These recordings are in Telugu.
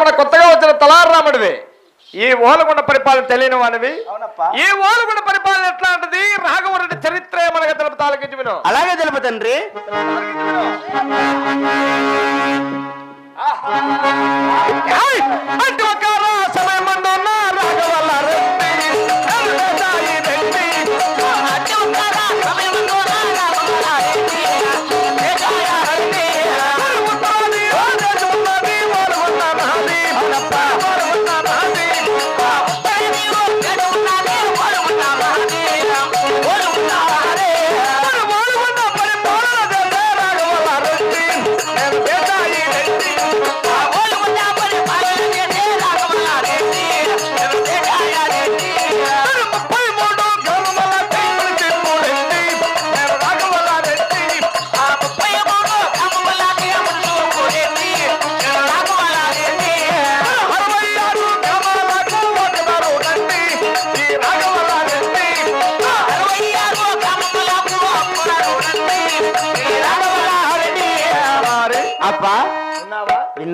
నక్షత్రమున కొత్తగా వచ్చిన తలారాముడివి ఈ ఓలగుండ పరిపాలన తెలియని వాడివి. ఈ ఓలగుండ పరిపాలన ఎట్లాంటిది రాఘవరెడ్డి చరిత్ర మనకి తెలుపు తాలకించి విను అలాగే తెలుపు తండ్రి. ఏయ్! అటు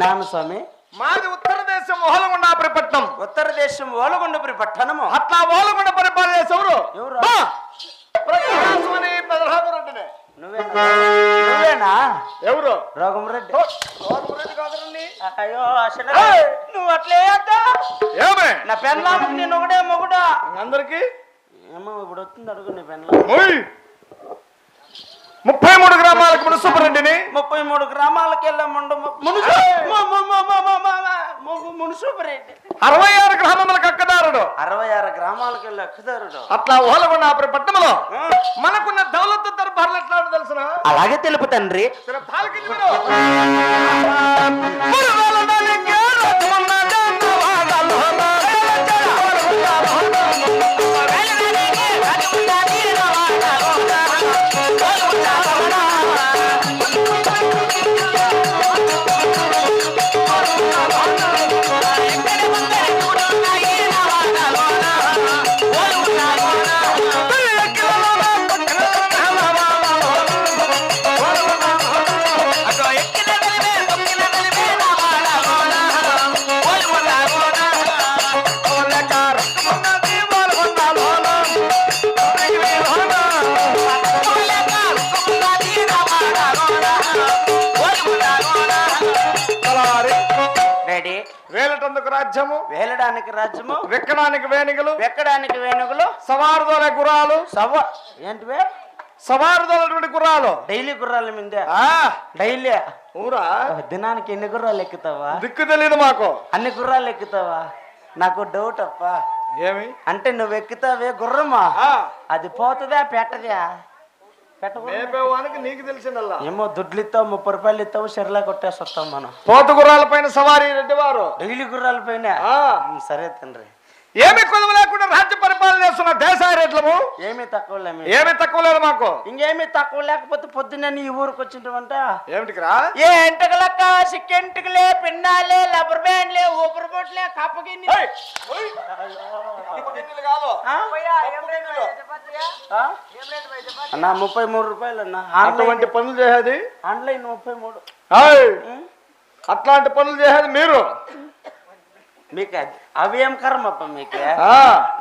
విన్నాను స్వామి మాది ఉత్తర దేశం ఓలగుండాపురి పట్నం ఉత్తర దేశం ఓలగొండపురి పట్టణము అట్లా ఓలగుండ పరిపాలన చేసే ఎవరు? ఎవరు? పెదరాఘవరెడ్డినే. నువ్వేనా? నువ్వేనా? ఎవరు? రోగంరెడ్డి రాఘవరెడ్డి కాదురండి. అయ్యో అసలు! నువ్వు అట్లే ఏమే? నా పెన్లాము నేను ఒకటే మొగుడా. అందరికి? ఏమో ఇప్పుడు వచ్చింది అడుగు నీ పెన్లా! ముప్పై మూడు గ్రామాలకు మున్సిపరెడ్డిని ముప్పై మూడు గ్రామాలకు వెళ్ళా ముండు మునుసు ఏయ్! ము- ము- ము- ము- ము- ము- ము- మునుసూపరెడ్డి అరవై ఆరు గ్రామములకు అక్కదారుడు అరవై ఆరు గ్రామాలకు వెళ్ళి అక్కుదారుడు అట్లా ఓలగుండాపురి పట్టణంలో మనకున్న దౌలత్ దర్బార్లు ఎట్లా తెలుసునా? అలాగే తెలుపు తండ్రి. వేలటందుకు రాజ్యము వేలడానికి రాజ్యము వెక్కడానికి వేణిగలు వెక్కడానికి వేణుగులు సవారుదోల గుర్రాలు సవ్వ ఏంటివే? సవారుదోలటువంటి గుర్రాలు. డైలీ గుర్రాల మీదే. ఆ. డైలీ. ఊరా? దినానికి ఎన్ని గుర్రాలు ఎక్కుతావా? దిక్కు తెలియదు మాకు. అన్ని గుర్రాలు ఎక్కుతావా? నాకు డౌట్ అప్ప. ఏమి? అంటే నువ్వు ఎక్కుతావే గుర్రమా? అది పోతుందా పెట్టదా? మేపేవానికి నీకు తెలిసిందల్లా. ఏమో దుడ్లు ఇస్తావు ముప్పై రూపాయలు ఇస్తావు షెర్లా కొట్టేసి వస్తాం మనం. పోతు గుర్రాల పైన సవారీ రెడ్డి వారు డైలీ గుర్రాల పైన ఆ, సరే తండ్రి. ఏమి కొదవ లేకుండా రాజ్య పరిపాలన చేస్తున్న దేశాయ రెడ్లము ఏమీ తక్కువ ఏమి తక్కువ లేదు మాకు. ఇంకేమీ తక్కువ లేకపోతే పొద్దున్నే నీ ఊరికి వచ్చింటావంట ఏమిటికిరా? ఏ ఎంటకలక్క సిక్కెంటుకలే పిన్నాలే లబ్బర్ బ్యాండ్లే ఊపిరి బొట్లే కప్పగిన్ని కాదు. అన్న ముప్పై మూడు రూపాయలు అన్న అటువంటి పనులు చేసేది? ఆన్లైన్ ముప్పై మూడు. అట్లాంటి పనులు చేసేది మీరు? మీకు అవి ఏం కర్మప్ప మీకు?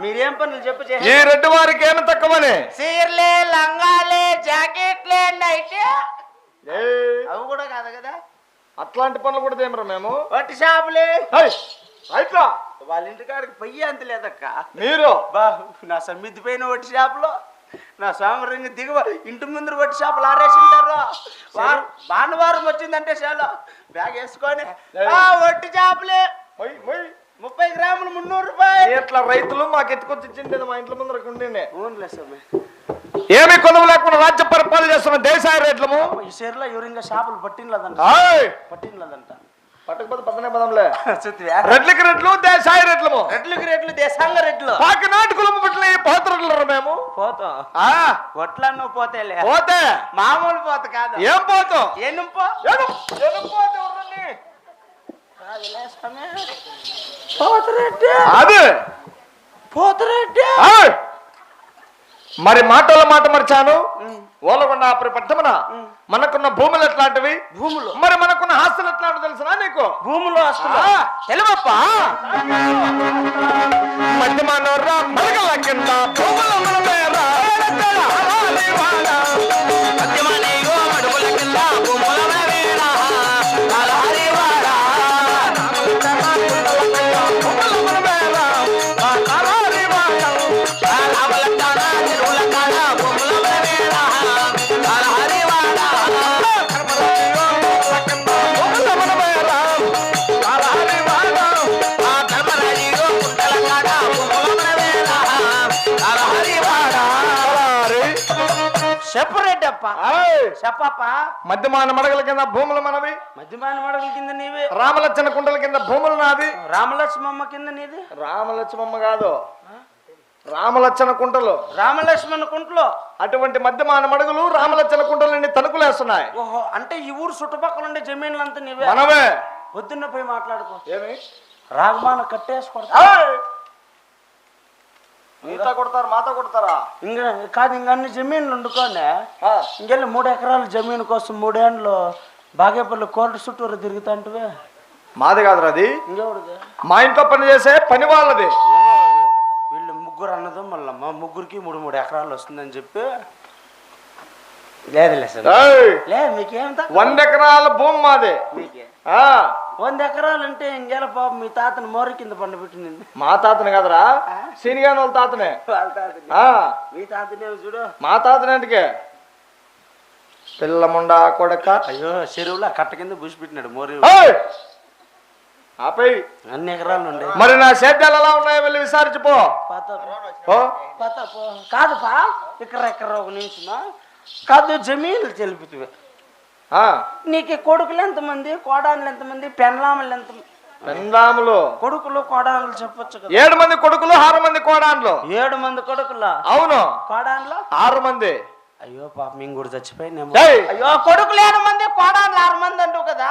మీరేం పనులు చెప్పు ఈ చేసే రెడ్డి వారికి ఏమి తక్కువని? చీరలే లంగాలే జాకెట్లే నైట్ అవి కూడా కాదు కదా? అట్లాంటి పనులు కూడా చేయమరా మేము? వట్టి షాపులే. అయిట్లా వాళ్ళ ఇంటికాడికి పొయ్యి అంత లేదక్క. మీరు? బా నా సమ్మిద్ది పైన వట్టి షాపులో నా సోమరంగ దిగువ ఇంటి ముందు వట్టి షాపులు ఆరేసింటారు. వారం భానువారం వచ్చిందంటే చాలా. బ్యాగ్ వేసుకొని ఆ వట్టి మొయ్. ముప్పై గ్రాములు మున్నూరు రూపాయలు. ఎట్లా రైతులు మాకు ఎత్తుకొచ్చి ఇచ్చిండేది మా ఇంట్లో ముందరకు ఉండిండే. ఏమి కొదవ లేకుండా రాజ్య పరిపాలన చేస్తున్న దేశాయ రేట్లము? ఈ చీరలో ఎవరింగా షాపులు పట్టినలేదంట ఆయ్, పట్టినలేదంట పట్టకపోతే పదనే పదంలే? రెడ్లకి రెట్లు దేశాయ రేట్లము. రెడ్లుకి దేశాంగ పాకి నాటు పట్ల పోతరులు మేము? పోతాం. ఆ? ఒట్లా నువ్వు పోతేలే పోతే? మామూలు పోత కాదు. ఏం పోతాం? ఏం పో పోతరెడ్డి! అది! పోతరెడ్డి! మరి మాటల మాట మర్చాను? ఓలగొండ పట్టమన మనకున్న భూములు ఎట్లాంటివి? భూములు. మరి మనకున్న ఆస్తులు ఎట్లాంటివి తెలుసునా నీకు? భూములు వస్తున్నా ఆ. తెలివప్పా మధ్య మరగల కింద భూములు మనమేరా. చెప్పప్పా మధ్యమాన మడగల కింద భూములు మనవి. మధ్యమాన మడగల కింద నీవే. రామలచ్చన కుంటల కింద భూములు నాది. రామలక్ష్మమ్మ కింద నీది? రామలక్ష్మమ్మ కాదు. రామలచ్చన కుంటలు. రామలక్ష్మణ కుంట్లో? అటువంటి మధ్యమాన మడుగులు రామలచ్చన కుంటలు తణుకులేస్తున్నాయి. ఓహో అంటే ఈ ఊరు చుట్టుపక్కల ఉండే జమీన్లు అంతా నీవే? మనమే పొద్దున్న పోయి మాట్లాడుకో. ఏమి? రాగమాన కట్టేసుకో మీతో కొడతారు మాతో కొడతారా? ఇంకా కాదు ఇంక అన్ని జమీన్లు వండుకోండి ఇంకెళ్ళి మూడు ఎకరాల జమీన్ కోసం మూడేళ్ళు బాగేపల్లి కోర్టు చుట్టూరు తిరుగుతాంటివే. మాది కాదురా అది. మా ఇంట్లో పని చేసే పని వాళ్ళది. వీళ్ళు ముగ్గురు అన్నదో మళ్ళీ మా ముగ్గురికి మూడు మూడు ఎకరాలు వస్తుందని చెప్పి. లేదు లేదు మీకేం వంద ఎకరాల భూమి మాది. మీకే. ఆ. వంద ఎకరాలు అంటే ఇంకేలా పాపం? మీ తాతను మోరి కింద పండబెట్టింది మా తాతని కదరా? సీనిగాని వాళ్ళ తాతనే. వాళ్ళ తాతని. మీ తాతనే చూడు. మా తాతనేంటికే పిల్లముండా కొడక. అయ్యో చెరువులో కట్ట కింద బుషి పెట్టినాడు మోరి! ఆపేయ్. అన్ని ఎకరాలు ఉండే. మరి నా సేద్యాలు ఎలా ఉన్నాయో వెళ్ళి విచారించిపో. కాదు పా. ఇక్కడ ఎక్కడ ఒక నిమిషమా? కాదు జమీన్లు తెలుపుతువే ఆ, నీకు కొడుకులు ఎంతమంది? కోడాన్లు ఎంతమంది? పెన్లాములు ఎంత పెందాములు కొడుకులు కోడాన్లు చెప్పొచ్చు కదా. ఏడు మంది కొడుకులు ఆరు మంది కోడాన్లు. ఏడు మంది కొడుకులా? అవును. కోడాన్లు? ఆరు మంది. అయ్యో పాప మేము కూడా చచ్చిపోయినాము ఏయ్! అయ్యో కొడుకులు ఏడు మంది కోడాన్లు ఆరు మంది అంటావు కదా?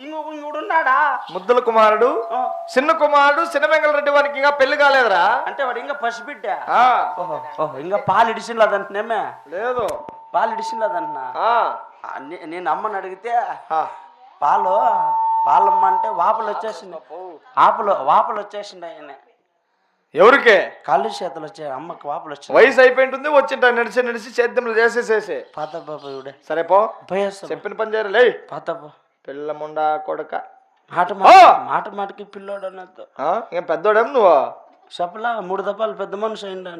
ఇంకొక ఇంకొడు ఉన్నాడా? ముద్దుల కుమారుడు చిన్న కుమారుడు రెడ్డి వారికి ఇంకా పెళ్ళి కాలేదురా. అంటే వాడు ఇంకా పసిబిడ్డ. ఇంకా పాలు ఇడిసిన లేదంటున్నామే లేదు. పాలు ఇడిసిన లేదంటున్నా ఆ, ఆ, నే- నేను అమ్మని అడిగితే ఆ. పాలు పాలమ్మ అంటే వాపలు వచ్చేసింది ఆపలు వాపలు వచ్చేసింది ఆయన. ఎవరికి? కాళ్ళు చేతులు వచ్చాయి అమ్మకి వాపలు వచ్చింది వయసు అయిపోయింటుంది వచ్చింట నడిచి నడిచి సేద్యములు చేసేసేసి. పాత బాబా ఇవిడే. సరే పో. చెప్పిన పని చేయరు లే పాత బా పిల్లముండా కొడక. మాట! మాట మాట మాటకి పిల్లోడు అన్నట్టు ఆ, ఇంకా పెద్దోడేం నువ్వు? చెప్పలా మూడు దప్పాలు పెద్ద మనిషి అయింది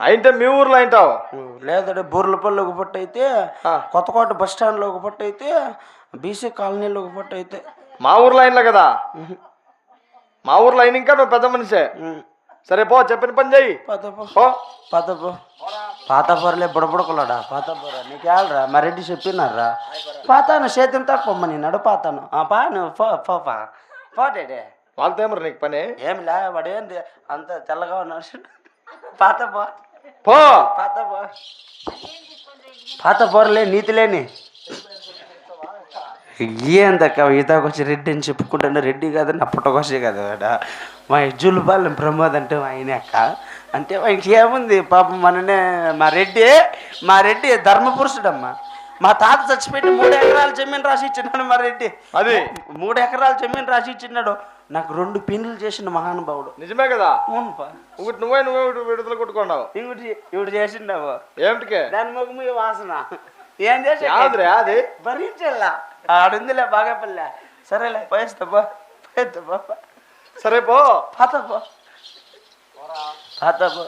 అయితే మీ ఊర్లో అయింటావు లేదంటే బూర్లపల్లి ఒక పొట్టు అయితే. కొత్తకోట బస్ స్టాండ్లో ఒక పొట్టు అయితే బీసీ కాలనీలో ఒక పొట్టు అయితే మా ఊర్లో అయినలే కదా? మా ఊర్లో అయిన ఇంకా నువ్వు పెద్ద మనిషే. సరే పో చెప్పిన పని చెయ్యి. పాత పో. పో. పాత పో. పాత పొరలే బుడబుడకులాడా? పాత పొర నీకేళ్ళరా? మా రెడ్డి చెప్పినారా పాతాను చేతిని తక్కువ నడు పాతాను. ఆ పా నువ్వు పో పో పా. పోటేడే వాళ్ళతో ఏమరు నీకు పని? ఏం లే వాడు ఏంది అంత తెల్లగా ఉన్నాడు. పాత పో. పాత పొరలే నీతి లేని ఏందక్క ఈతకొచ్చి రెడ్డి అని చెప్పుకుంటాను రెడ్డి కాదు నా పుట్టకొచ్చి కదా వాడ మా జులుబాలం ప్రమోద్ అంటే ఆయనే అక్క. అంటే ఆయనకి ఏముంది పాపం మననే మా రెడ్డి మా రెడ్డి ధర్మపురుషుడమ్మా మా తాత చచ్చిపెట్టి మూడు ఎకరాల జమీన్ రాసి ఇచ్చినాడు మా రెడ్డి. అది? మూడు ఎకరాల జమీన్ రాసి ఇచ్చినాడు. నాకు రెండు పిన్నులు చేసిన మహానుభావుడు. నిజమే కదా? అవునుపా. ఒకటి నువ్వే నువ్వే విడుదల కొట్టుకున్నావు. ఇంకోటి ఇవిడు చేసిండావు ఏమిటికే? దాని ముఖము ఈ వాసన. ఏం చేసా యాదరే అది భరించల్లా ఆడుందిలే బాగా పల్లె సరేలే పోయేస్తా పో. పోయేస్తా పో సరే పో. పాత పో. పాత పో.